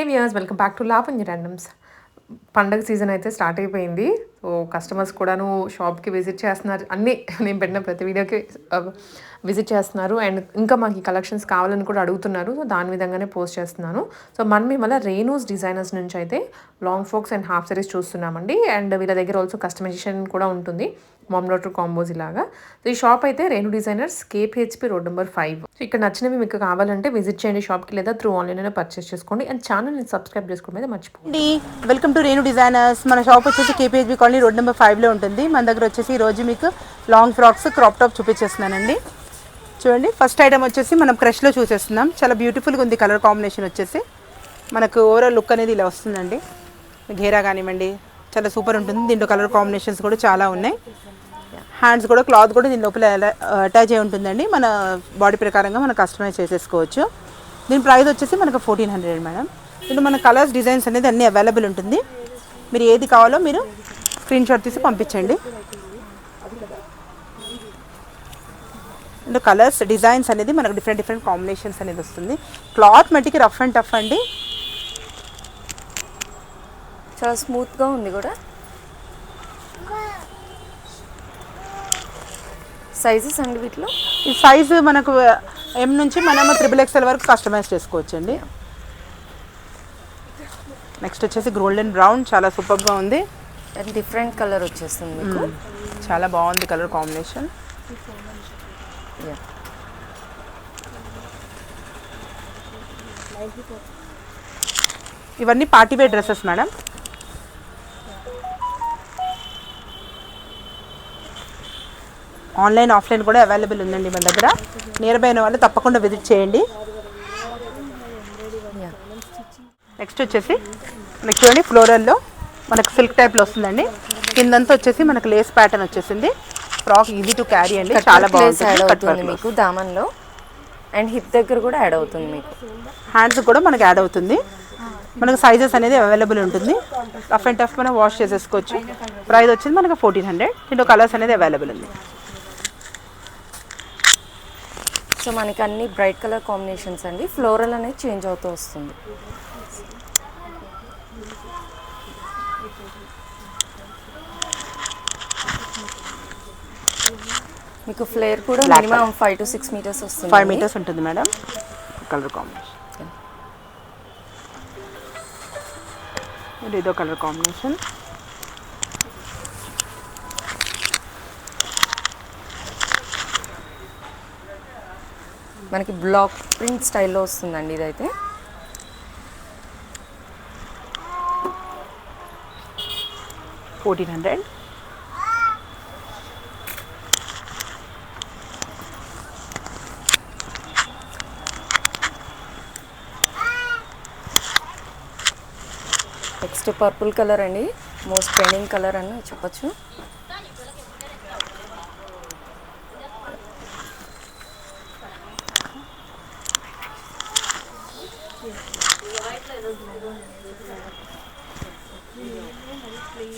Hey viewers welcome back to Lavanya randoms పండగ season అయితే start అయిపోయింది. సో కస్టమర్స్ కూడాను షాప్కి విజిట్ చేస్తున్నారు. అన్నీ నేను పెట్టిన ప్రతి వీడియోకి విజిట్ చేస్తున్నారు. అండ్ ఇంకా మాకు ఈ కలెక్షన్స్ కావాలని కూడా అడుగుతున్నారు. సో దాని విధంగానే పోస్ట్ చేస్తున్నాను. సో మనం ఇవాళ రేణూస్ డిజైనర్స్ నుంచి అయితే long frocks and half saris చూస్తున్నామండి. అండ్ వీళ్ళ దగ్గర ఆల్సో కస్టమైజేషన్ కూడా ఉంటుంది. మామ్ డాటర్ కాంబోస్ ఇలాగా. సో ఈ షాప్ అయితే Renu designers KPHB road number five. So ఇక్కడ నచ్చినవి మీకు కావాలంటే విజిట్ చేయండి షాప్కి లేదా త్రూ ఆన్లైన్ అయినా పర్చేస్ చేసుకోండి. అండ్ ఛానల్ని సబ్స్క్రైబ్ చేసుకోవడం అయితే మర్చిపోండి వెల్కమ్ టు రేణు డిజైనర్స్ మన షాప్ వచ్చేసి కేపీహెచ్బి కాలనీ రోడ్ నెంబర్ ఫైవ్లో ఉంటుంది. మన దగ్గర వచ్చేసి ఈరోజు రోజు మీకు లాంగ్ ఫ్రాక్స్ క్రాప్ టాప్ చూపించేస్తున్నానండి. చూడండి ఫస్ట్ ఐటమ్ వచ్చేసి మనం క్రష్లో చూసేస్తున్నాం. చాలా బ్యూటిఫుల్గా ఉంది కలర్ కాంబినేషన్ వచ్చేసి. మనకు ఓవరాల్ లుక్ అనేది ఇలా వస్తుందండి. ఘేరా కానివ్వండి చాలా సూపర్ ఉంటుంది. దీంట్లో కలర్ కాంబినేషన్స్ కూడా చాలా ఉన్నాయి. హ్యాండ్స్ కూడా క్లాత్ కూడా దీని లోపల అటాచ్ అయి ఉంటుందండి. మన బాడీ ప్రకారంగా మనం కస్టమైజ్ చేసేసుకోవచ్చు. దీని ప్రైస్ వచ్చేసి మనకు ఫోర్టీన్ హండ్రెడ్ మేడం దీంట్లో మన కలర్స్ డిజైన్స్ అనేది అన్నీ అవైలబుల్ ఉంటుంది. మీరు ఏది కావాలో మీరు స్క్రీన్ షాట్ తీసి పంపించండి. ఇందులో కలర్స్ డిజైన్స్ అనేది మనకు డిఫరెంట్ డిఫరెంట్ కాంబినేషన్స్ అనేది వస్తుంది. క్లాత్ మట్టికి రఫ్ అండ్ టఫ్ అండి. చాలా స్మూత్గా ఉంది కూడా. సైజెస్ అండి వీటిలో? ఈ సైజు మనకు ఎం నుంచి మనము త్రిబుల్ ఎక్స్ఎల్ వరకు కస్టమైజ్ చేసుకోవచ్చు అండి నెక్స్ట్ వచ్చేసి గోల్డెన్ బ్రౌన్ చాలా సూపర్గా ఉంది. అండ్ డిఫరెంట్ కలర్ వచ్చేస్తుంది మీకు. చాలా బాగుంది కలర్ కాంబినేషన్. ఇవన్నీ party wear dresses madam. Online offline కూడా అవైలబుల్ ఉందండి మన దగ్గర. నియర్ బై అయిన వాళ్ళు తప్పకుండా విజిట్ చేయండి. నెక్స్ట్ వచ్చేసి మనకి చూడండి ఫ్లోరల్లో మనకు సిల్క్ టైప్లో వస్తుందండి. కిందంతా వచ్చేసి మనకు లేస్ ప్యాటర్న్ వచ్చేసింది. ఫ్రాక్ ఈజీ టు క్యారీ అండి. చాలా బాగుంటుంది. మీకు దామన్లో అండ్ హిప్ దగ్గర కూడా యాడ్ అవుతుంది మీకు. హ్యాండ్స్ కూడా మనకి యాడ్ అవుతుంది. మనకు సైజెస్ అనేది అవైలబుల్ ఉంటుంది. రఫ్ అండ్ టఫ్ మనం వాష్ చేసేసుకోవచ్చు. ప్రైస్ వచ్చింది మనకు ఫోర్టీన్ హండ్రెడ్ దీంట్లో కలర్స్ అనేది అవైలబుల్ ఉంది. సో మనకి అన్ని బ్రైట్ కలర్ కాంబినేషన్స్ అండి. ఫ్లోరల్ అనేది చేంజ్ అవుతూ వస్తుంది. మీకు ఫ్లేర్ కూడా minimum five to six metres వస్తుంది ఫైవ్ మీటర్స్ ఉంటుంది మేడం కలర్ కాంబినేషన్ ఇదో కలర్ కాంబినేషన్ మనకి బ్లాక్ ప్రింట్ స్టైల్లో వస్తుందండి ఇదైతే. Fourteen hundred next purple colour అండి. మోస్ట్ ట్రెండింగ్ కలర్ అని చెప్పచ్చు.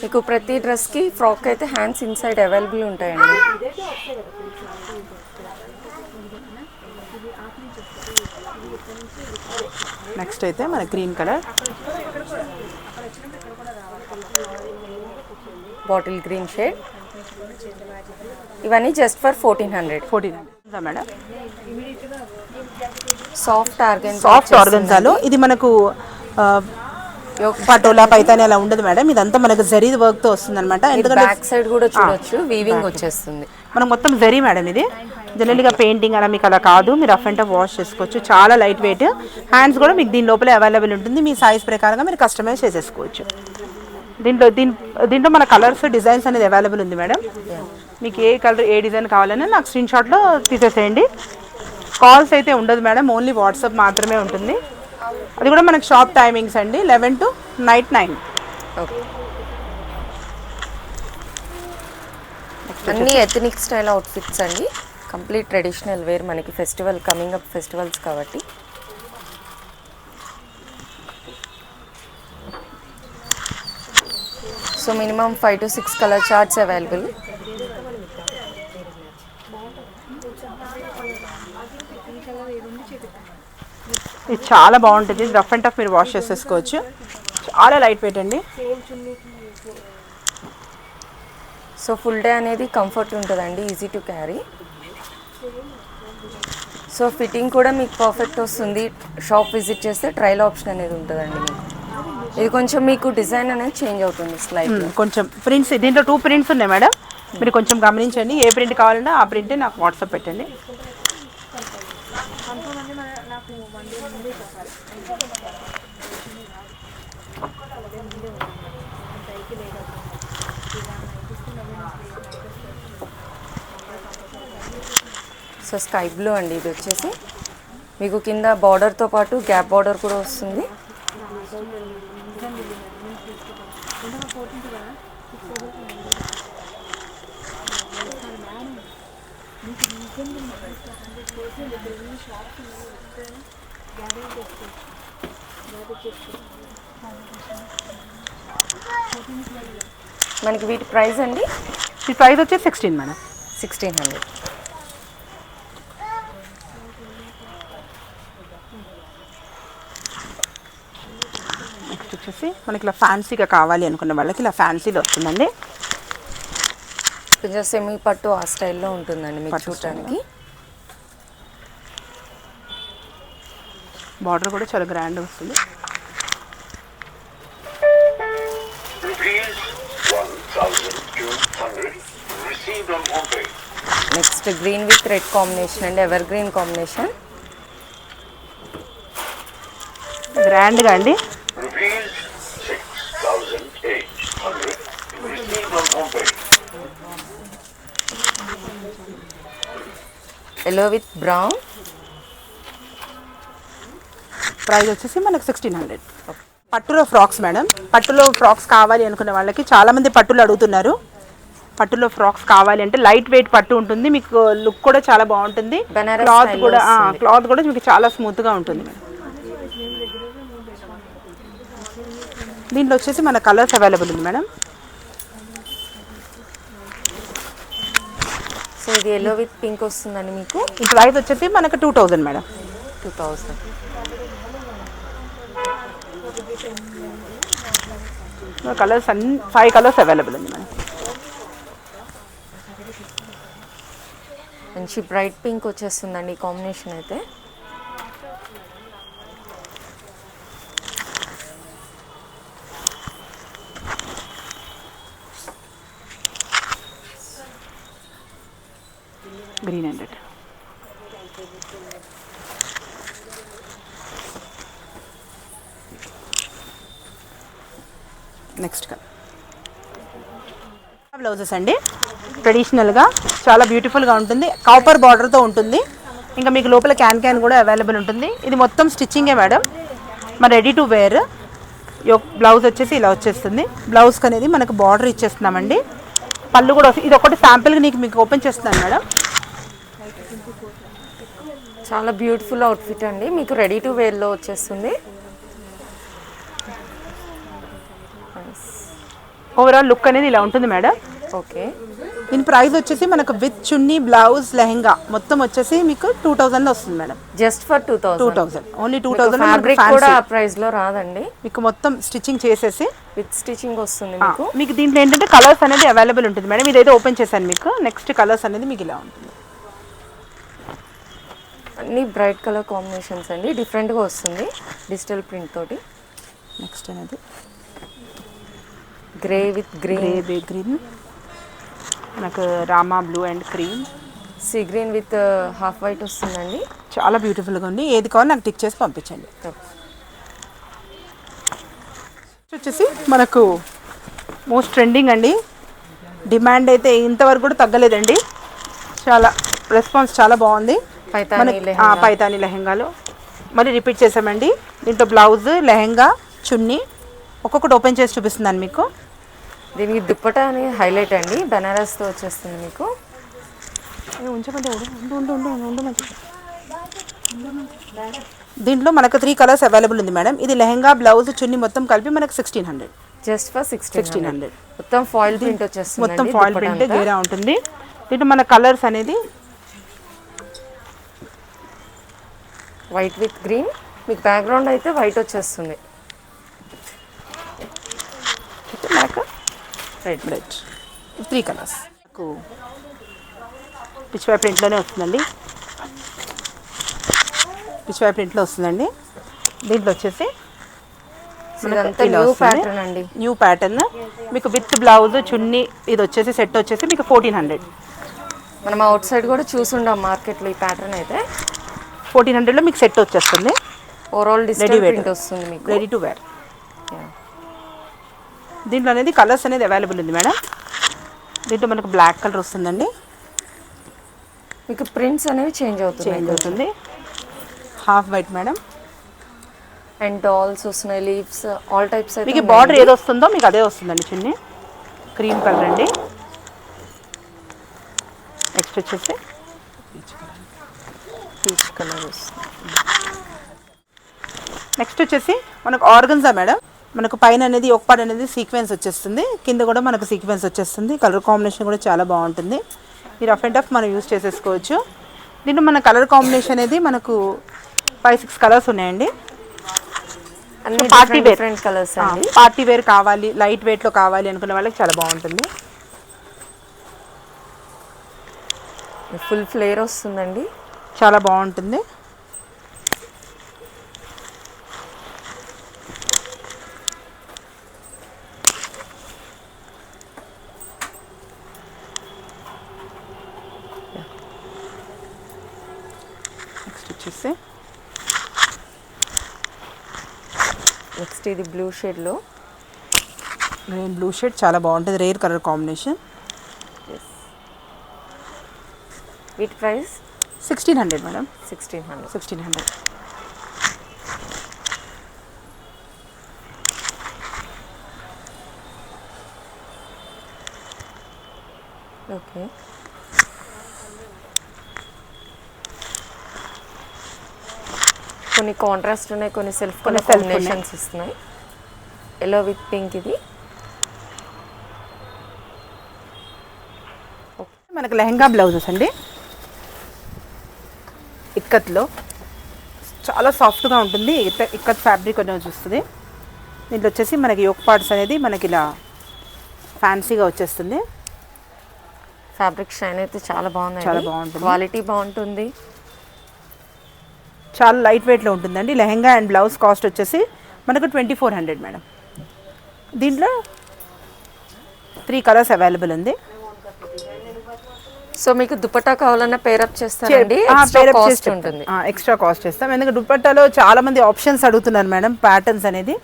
మీకు ప్రతి డ్రెస్కి ఫ్రాక్ అయితే హ్యాండ్స్ ఇన్సైడ్ అవైలబుల్ ఉంటాయండి. నెక్స్ట్ అయితే మన green colour. Bottle green shade. ఇవన్నీ just for fourteen hundred fourteen hundred madam? Soft organ soft ఆర్గన్జాలో ఇది మనకు పటోలా పైతాని అలా ఉండదు మేడం. ఇదంతా మనకు జరీ వర్క్తో వస్తుంది అనమాట ఎందుకంటే బ్యాక్ సైడ్ కూడా చూడొచ్చు. వీవింగ్ వచ్చేస్తుంది. మనకు మొత్తం జరీ మేడం ఇది. జనరల్గా పెయింటింగ్ అలా మీకు అలా కాదు. మీరు రఫ్ అండ్ టఫ్ వాష్ చేసుకోవచ్చు. చాలా లైట్ వెయిట్ హ్యాండ్స్ కూడా మీకు దీని లోపల అవైలబుల్ ఉంటుంది. మీ సైజ్ ప్రకారంగా మీరు కస్టమైజ్ చేసేసుకోవచ్చు. దీంట్లో దీని దీంట్లో మన కలర్స్ డిజైన్స్ అనేది అవైలబుల్ ఉంది మేడం. మీకు ఏ కలర్ ఏ డిజైన్ కావాలన్నా నాకు స్క్రీన్ షాట్లో తీసేసేయండి. కాల్స్ అయితే ఉండదు మేడం ఓన్లీ వాట్సాప్ మాత్రమే ఉంటుంది. అది కూడా మనకి షాప్ టైమింగ్స్ అండి eleven to night nine okay అన్ని ఎథనిక్ స్టైల్ అవుట్ఫిట్స్ అండి. కంప్లీట్ ట్రెడిషనల్ వేర్ మనకి ఫెస్టివల్ కమింగ్ అప్ ఫెస్టివల్స్ కాబట్టి. So minimum five to six colour charts available. ఇది చాలా బాగుంటుంది. రఫ్ అండ్ టఫ్ మీరు వాష్ చేసేసుకోవచ్చు. చాలా లైట్ వెయిట్ అండి. సో ఫుల్ డే అనేది కంఫర్ట్ ఉంటుందండి easy to carry. So fitting కూడా మీకు పర్ఫెక్ట్ వస్తుంది. షాప్ విజిట్ చేస్తే ట్రయల్ ఆప్షన్ అనేది ఉంటుందండి మీకు. ఇది కొంచెం మీకు డిజైన్ అనేది చేంజ్ అవుతుంది స్లైడ్ కొంచెం ప్రింట్స్ దీంట్లో టూ ప్రింట్స్ ఉన్నాయి మేడం. మీరు కొంచెం గమనించండి ఏ ప్రింట్ కావాలన్నా ఆ ప్రింట్ నాకు వాట్సాప్ పెట్టండి. సో స్కై బ్లూ అండి ఇది వచ్చేసి. మీకు కింద బార్డర్తో పాటు గ్యాప్ బార్డర్ కూడా వస్తుంది. మనకి వీటి ప్రైస్ అండి? ఈ ప్రైస్ వచ్చేసి sixteen madam sixteen hundred next వచ్చేసి మనకి ఇలా ఫ్యాన్సీగా కావాలి అనుకున్న వాళ్ళకి ఇలా ఫ్యాన్సీలో వస్తుందండి. కొంచెం సెమీ పట్టు ఆ స్టైల్లో ఉంటుందండి మీకు చూడటానికి. బార్డర్ కూడా చాలా గ్రాండ్ వస్తుంది. Rupees 1,200 received on homepage. Next green with red combination అండి ఎవర్ గ్రీన్ కాంబినేషన్ గ్రాండ్గా అండి. ఎల్లో విత్ బ్రౌన్ ప్రైస్ వచ్చేసి మనకు సిక్స్టీన్ హండ్రెడ్ పట్టులో ఫ్రాక్స్ మేడం. పట్టులో ఫ్రాక్స్ కావాలి అనుకున్న వాళ్ళకి చాలా మంది పట్టులు అడుగుతున్నారు. పట్టులో ఫ్రాక్స్ కావాలి అంటే లైట్ వెయిట్ పట్టు ఉంటుంది. మీకు లుక్ కూడా చాలా బాగుంటుంది. క్లాత్ కూడా. క్లాత్ కూడా మీకు చాలా స్మూత్గా ఉంటుంది మేడం. దీంట్లో వచ్చేసి మన కలర్స్ అవైలబుల్ ఉంది మేడం. సో ఇది ఎల్లో విత్ పింక్ వస్తుందండి మీకు. ఈ ప్రైస్ వచ్చేసి మనకు two thousand madam. Two thousand colours అన్ని ఫైవ్ కలర్స్ అవైలబుల్ ఉంది మేడం. మంచి బ్రైట్ పింక్ వచ్చేస్తుందండి ఈ కాంబినేషన్ అయితే గ్రీన్ హండ్రెడ్ నెక్స్ట్ బ్లౌజెస్ అండి. ట్రెడిషనల్గా చాలా బ్యూటిఫుల్గా ఉంటుంది. కాపర్ బార్డర్తో ఉంటుంది. ఇంకా మీకు లోపల క్యాన్ క్యాన్ కూడా అవైలబుల్ ఉంటుంది. ఇది మొత్తం స్టిచ్చింగే మేడం మన రెడీ టు వేర్ బ్లౌజ్ వచ్చేసి ఇలా వచ్చేస్తుంది. బ్లౌజ్కి అనేది మనకు బార్డర్ ఇచ్చేస్తున్నామండి. పళ్ళు కూడా ఇది ఒకటి శాంపిల్గా నీకు మీకు ఓపెన్ చేస్తున్నాను మేడం చాలా బ్యూటిఫుల్ అవుట్ఫిట్ అండి. మీకు రెడీ టు వేర్లో వచ్చేస్తుంది. ఓవరాల్ లుక్ అనేది ఇలా ఉంటుంది మేడం. ఓకే దీని ప్రైస్ వచ్చేసి మనకు విత్ చున్నీ బ్లౌజ్ లెహంగా. మొత్తం వచ్చేసి మీకు టూ థౌజండ్ వస్తుంది madam. Just for two two thousand only two fabric కూడా ప్రైస్లో రాదండి. మీకు మొత్తం స్టిచ్చింగ్ చేసేసి. విత్ స్టిచింగ్ వస్తుంది మీకు. మీకు దీంట్లో ఏంటంటే కలర్స్ అనేది అవైలబుల్ ఉంటుంది మేడం. ఇదైతే ఓపెన్ చేశాను మీకు. నెక్స్ట్ కలర్స్ అనేది మీకు ఇలా ఉంటుంది. అన్ని బ్రైట్ కలర్ కాంబినేషన్స్ అండి. డిఫరెంట్గా వస్తుంది డిజిటల్ ప్రింట్ తోటి. నెక్స్ట్ అనేది. Grey with green grey green మనకు Rama blue and cream. Sea green with half white వస్తుందండి. చాలా బ్యూటిఫుల్గా ఉంది. ఏది కావాలో నాకు టిక్ చేసి పంపించండి. వచ్చేసి మనకు మోస్ట్ ట్రెండింగ్ అండి. డిమాండ్ అయితే ఇంతవరకు కూడా తగ్గలేదండి. చాలా రెస్పాన్స్ చాలా బాగుంది. పైతానీ లెహంగాలు. మళ్ళీ రిపీట్ చేసామండి దీంట్లో బ్లౌజ్ లెహంగా చున్నీ ఒక్కొక్కటి ఓపెన్ చేసి చూపిస్తున్నాను మీకు. దీనికి దుప్పట అనేది హైలైట్ అండి. బనారస్తో వచ్చేస్తుంది మీకు. దీంట్లో మనకు త్రీ కలర్స్ అవైలబుల్ ఉంది మేడం. ఇది లెహంగా బ్లౌజ్ చున్నీ మొత్తం కలిపి మనకు sixteen hundred just for sixteen 1600. మొత్తం ఫాయిల్ ప్రింట్ వచ్చేస్తుంది మొత్తం ఫాయిల్ ప్రింట్ గేరా ఉంటుంది. దీంట్లో మన కలర్స్ అనేది వైట్ విత్ గ్రీన్. మీకు బ్యాక్గ్రౌండ్ అయితే వైట్ వచ్చేస్తుంది. మనకు రెడ్ రెడ్ త్రీ కలర్స్ మనకు పిచ్చివాయి ప్రింట్లోనే వస్తుందండి. పిచ్చివాయి ప్రింట్లో వస్తుందండి. దీంట్లో వచ్చేసి న్యూ. ప్యాటర్న్ అండి. న్యూ ప్యాటర్న్ మీకు విత్ బ్లౌజ్ చున్నీ ఇది వచ్చేసి సెట్ వచ్చేసి మీకు ఫోర్టీన్ హండ్రెడ్ మనం అవుట్ సైడ్ కూడా చూసుండాం మార్కెట్లో ఈ ప్యాటర్న్ అయితే. ఫోర్టీన్ హండ్రెడ్లో మీకు సెట్ వచ్చేస్తుంది. ఓవరాల్. ప్రింట్ వస్తుంది మీకు. Ready to wear. దీంట్లో అనేది కలర్స్ అనేది అవైలబుల్ ఉంది మేడం. దీంట్లో మనకు బ్లాక్ కలర్ వస్తుందండి. మీకు ప్రింట్స్ అనేవి చేంజ్ అవుతున్నాయి. చేంజ్ అవుతుంది. Half white madam. And dolls వస్తున్నాయి లీవ్స్ ఆల్ టైప్స్ మీకు బార్డర్ ఏది వస్తుందో మీకు అదే వస్తుందండి చున్నీ. క్రీమ్ కలర్ అండి. నెక్స్ట్ వచ్చేసి. పీచ్ కలర్ వస్తుంది నెక్స్ట్ వచ్చేసి మనకు ఆర్గన్జా మేడం. మనకు పైన అనేది ఒక అనేది సీక్వెన్స్ వచ్చేస్తుంది. కింద కూడా మనకు సీక్వెన్స్ వచ్చేస్తుంది. కలర్ కాంబినేషన్ కూడా చాలా బాగుంటుంది. ఈ రఫ్ అండ్ టఫ్ మనం యూస్ చేసేసుకోవచ్చు. దీంట్లో మన కలర్ కాంబినేషన్ అనేది మనకు ఫైవ్ సిక్స్ కలర్స్ ఉన్నాయండి. అన్ని party wear colours party wear కావాలి లైట్ వెయిట్లో కావాలి అనుకునే వాళ్ళకి చాలా బాగుంటుంది. ఫుల్ ఫ్లేర్ వస్తుందండి. చాలా బాగుంటుంది. నెక్స్ట్ వచ్చేసి నెక్స్ట్ ఇది బ్లూ షేడ్లో గ్రీన్ బ్లూ షేడ్ చాలా బాగుంటుంది. రేర్ కలర్ కాంబినేషన్ వీటి price sixteen hundred madam sixteen hundred sixteen hundred okay కొన్ని కాంట్రాస్ట్ ఉన్నాయి కొన్ని సెల్ఫ్ కొన్ని కలర్. కాంబినేషన్స్ ఇస్తున్నాయి. ఎల్లో విత్ పింక్ ఇది. మనకు లెహంగా బ్లౌజెస్ అండి. ఇక్కత్లో. చాలా సాఫ్ట్గా ఉంటుంది. ఇక్క- ఇక్కత్ ఫ్యాబ్రిక్ అనేది వస్తుంది. దీంట్లో వచ్చేసి మనకి యోక్ పార్ట్స్ అనేది మనకి ఇలా ఫ్యాన్సీగా వచ్చేస్తుంది. ఫ్యాబ్రిక్ షైన్ అయితే చాలా బాగుంది చాలా బాగుంటుంది. క్వాలిటీ బాగుంటుంది. చాలా లైట్ వెయిట్లో ఉంటుందండి. లెహంగా అండ్ బ్లౌజ్ కాస్ట్ వచ్చేసి మనకు ట్వంటీ ఫోర్ హండ్రెడ్ మేడం. దీంట్లో త్రీ కలర్స్ అవైలబుల్ ఉంది. సో మీకు దుపట్టా కావాలన్నా పేరప్ చేస్తారండి. ఎక్స్ట్రా కాస్ట్ ఉంటుంది. ఎక్స్ట్రా కాస్ట్ చేస్తాం. ఎందుకంటే దుపట్టాలో చాలా మంది ఆప్షన్స్ అడుగుతున్నారు మేడం ప్యాటర్న్స్ అనేది.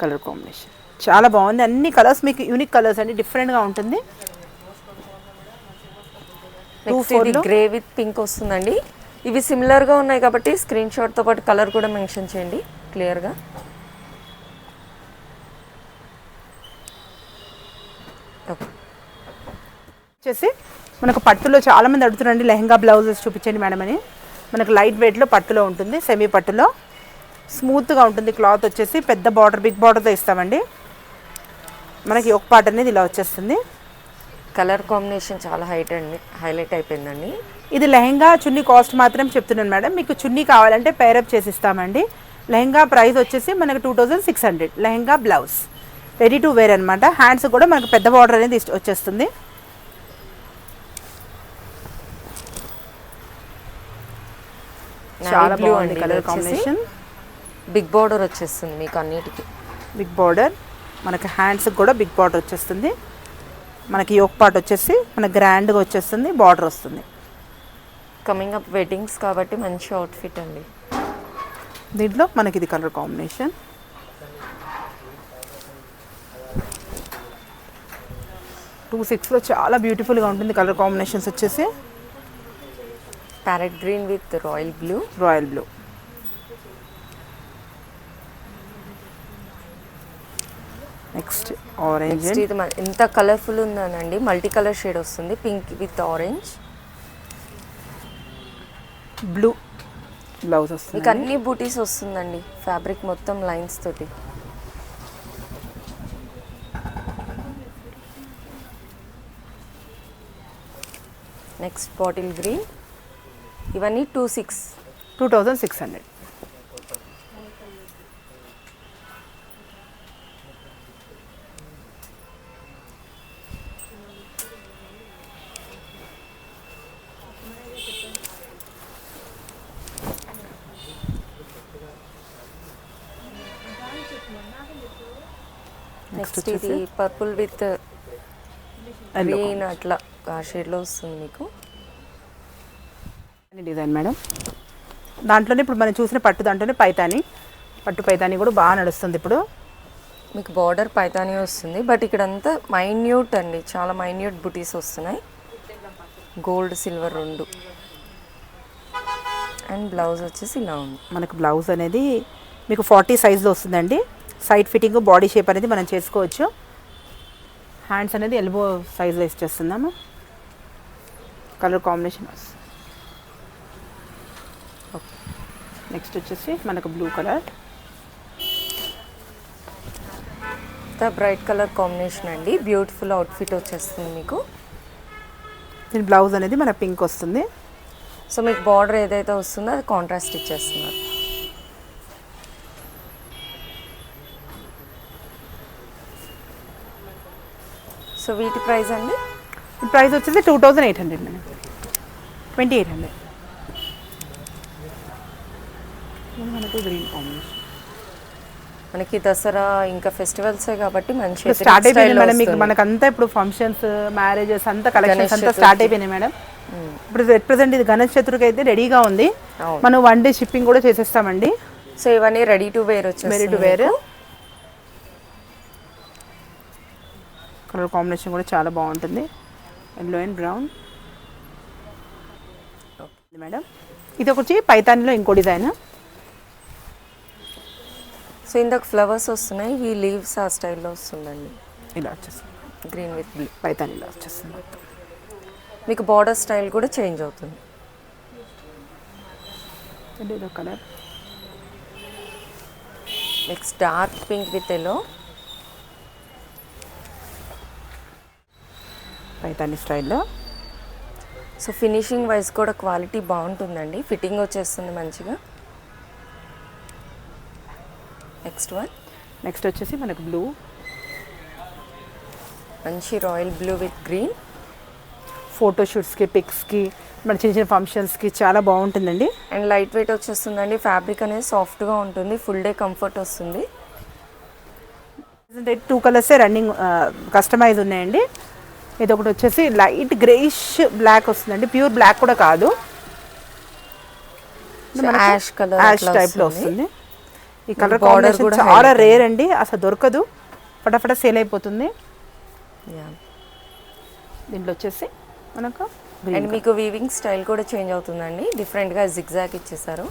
కలర్ కాంబినేషన్ చాలా బాగుంది. అన్ని కలర్స్ మీకు యూనిక్ కలర్స్ అండి. డిఫరెంట్గా ఉంటుంది. నెక్స్ట్ ఇది గ్రే విత్ పింక్ వస్తుందండి. ఇవి సిమిలర్గా ఉన్నాయి కాబట్టి స్క్రీన్ షాట్తో పాటు కలర్ కూడా మెన్షన్ చేయండి. క్లియర్ వచ్చేసి మనకు పట్టులో చాలా మంది అడుగుతున్నారండి లెహంగా బ్లౌజెస్ చూపించండి మేడం అని. మనకు లైట్ వెయిట్లో పట్టులో ఉంటుంది సెమీ పట్టులో. స్మూత్గా ఉంటుంది క్లాత్ వచ్చేసి పెద్ద బార్డర్ బిగ్ బార్డర్తో ఇస్తామండి. మనకి ఒక పార్ట్ అనేది ఇలా వచ్చేస్తుంది. కలర్ కాంబినేషన్ చాలా హైట్ అండి హైలైట్ అయిపోయిందండి. ఇది లెహంగా చున్నీ కాస్ట్ మాత్రం చెప్తున్నాను మేడం. మీకు చున్నీ కావాలంటే పేరప్ చేసి ఇస్తామండి. లెహంగా ప్రైస్ వచ్చేసి మనకు two thousand six hundred lehenga blouse ready to wear అనమాట హ్యాండ్స్ కూడా మనకు పెద్ద బార్డర్ అనేది వచ్చేస్తుంది. చాలా బ్లూ బాగుంది అండి కలర్ కాంబినేషన్ బిగ్ బార్డర్ వచ్చేస్తుంది మీకు అన్నిటికీ. బిగ్ బార్డర్ మనకి హ్యాండ్స్కి కూడా బిగ్ బార్డర్ వచ్చేస్తుంది. మనకి యోక్ పార్ట్ వచ్చేసి మన గ్రాండ్గా వచ్చేస్తుంది బార్డర్ వస్తుంది. కమింగ్ అప్ వెడ్డింగ్స్ కాబట్టి మంచి అవుట్ఫిట్ అండి. దీంట్లో మనకి ఇది కలర్ కాంబినేషన్ టూ సిక్స్లో చాలా బ్యూటిఫుల్గా ఉంటుంది కలర్ కాంబినేషన్స్ వచ్చేసి. Parrot green with royal blue. Royal blue. Next orange. ఇది ఎంత కలర్ఫుల్ ఉందనండి. మల్టీ కలర్ షేడ్ వస్తుంది. Pink with orange. Blue blouse మీకు వస్తుంది అన్ని బూటీస్ వస్తుందండి ఫ్యాబ్రిక్ మొత్తం లైన్స్ తోటి. Next bottle green. ఇవన్నీ two six. Two thousand six hundred. Next ఇది పర్పుల్ విత్ గ్రీన్ అట్లా ఆ షేడ్లో వస్తుంది మీకు. డిజైన్ మేడం దాంట్లోనే ఇప్పుడు మనం చూసిన పట్టు దాంట్లోనే పైతాని పట్టు పైతాని కూడా బాగా నడుస్తుంది ఇప్పుడు. మీకు బార్డర్ పైతానీ వస్తుంది బట్ ఇక్కడ అంతా మైన్యూట్ అండి. చాలా మైన్యూట్ బుటీస్ వస్తున్నాయి. గోల్డ్ సిల్వర్ రెండు. అండ్ బ్లౌజ్ వచ్చేసి ఇలా ఉంది. మనకు బ్లౌజ్ అనేది మీకు ఫార్టీ సైజ్లో వస్తుందండి. సైడ్ ఫిట్టింగ్ బాడీ షేప్ అనేది మనం చేసుకోవచ్చు. హ్యాండ్స్ అనేది ఎల్బో సైజ్లో ఇచ్చేస్తున్నాము. కలర్ కాంబినేషన్ ఓకే నెక్స్ట్ వచ్చేసి మనకు blue colour bright colour combination అండి. బ్యూటిఫుల్ అవుట్ఫిట్ వచ్చేస్తుంది మీకు. దీని బ్లౌజ్ అనేది మన పింక్ వస్తుంది. సో మీకు బార్డర్ ఏదైతే వస్తుందో అది కాంట్రాస్ట్ ఇచ్చేస్తున్నారు. సో వీటి ప్రైస్ అండి? ప్రైస్ వచ్చేసి two thousand eight hundred twenty eight hundred మనకు గ్రీన్ కాంబినేషన్. మనకి దసరా ఇంకా ఫెస్టివల్సే కాబట్టి మంచి స్టార్ట్ అయిపోయింది మేడం. మీకు మనకంతా ఇప్పుడు ఫంక్షన్స్ మ్యారేజెస్ అంతా కలెక్షన్స్ అంతా స్టార్ట్ అయిపోయినాయి మేడం. ఇప్పుడు ఎట్ ప్రెసెంట్ ఇది గణేష్ చతుర్థికి అయితే రెడీగా ఉంది. మనం వన్ డే షిప్పింగ్ కూడా చేసేస్తామండి. సో ఇవన్నీ రెడీ టు వేర్ వచ్చేసి మెరీ టు వేర్ కలర్ కాంబినేషన్ కూడా చాలా బాగుంటుంది. ఎల్లో అండ్ బ్రౌన్ మేడం ఇది ఒకటి పైతానిలో ఇంకో డిజైన్ సో ఇందాక ఫ్లవర్స్ వస్తున్నాయి ఇవి లీవ్స్ ఆ స్టైల్లో వస్తుందండి. ఇలా వచ్చేస్తుంది. గ్రీన్ విత్ బ్లూ పైతాని ఇలా వచ్చేస్తుంది మొత్తం. మీకు బార్డర్ స్టైల్ కూడా చేంజ్ అవుతుంది. ఇదో colour. Next dark pink with yellow Paithani స్టైల్లో. సో ఫినిషింగ్ వైజ్ కూడా క్వాలిటీ బాగుంటుందండి. ఫిట్టింగ్ వచ్చేస్తుంది మంచిగా. నెక్స్ట్ వన్ నెక్స్ట్ వచ్చేసి మనకు బ్లూ మంచి రాయల్ బ్లూ విత్ గ్రీన్ ఫోటోషూట్స్కి పిక్స్కి మన చిన్న చిన్న ఫంక్షన్స్కి చాలా బాగుంటుందండి. అండ్ లైట్ వెయిట్ వచ్చేస్తుందండి. ఫ్యాబ్రిక్ అనేది సాఫ్ట్గా ఉంటుంది. ఫుల్ డే కంఫర్ట్ వస్తుంది. టూ కలర్సే రన్నింగ్ కస్టమైజ్ ఉన్నాయండి. ఇది ఒకటి వచ్చేసి లైట్ గ్రేయిష్ బ్లాక్ వస్తుందండి. ప్యూర్ బ్లాక్ కూడా కాదు. యాష్ కలర్ యాష్ టైప్లో వస్తుంది. ఈ కలర్ కాంబినేషన్ కూడా చాలా రేర్ అండి. అసలు దొరకదు. ఫటాఫట సేల్ అయిపోతుంది. దీంట్లో వచ్చేసి మనకు అండ్ మీకు వీవింగ్ స్టైల్ కూడా చేంజ్ అవుతుందండి. డిఫరెంట్గా జిగ్జాగ్ ఇచ్చేసారు.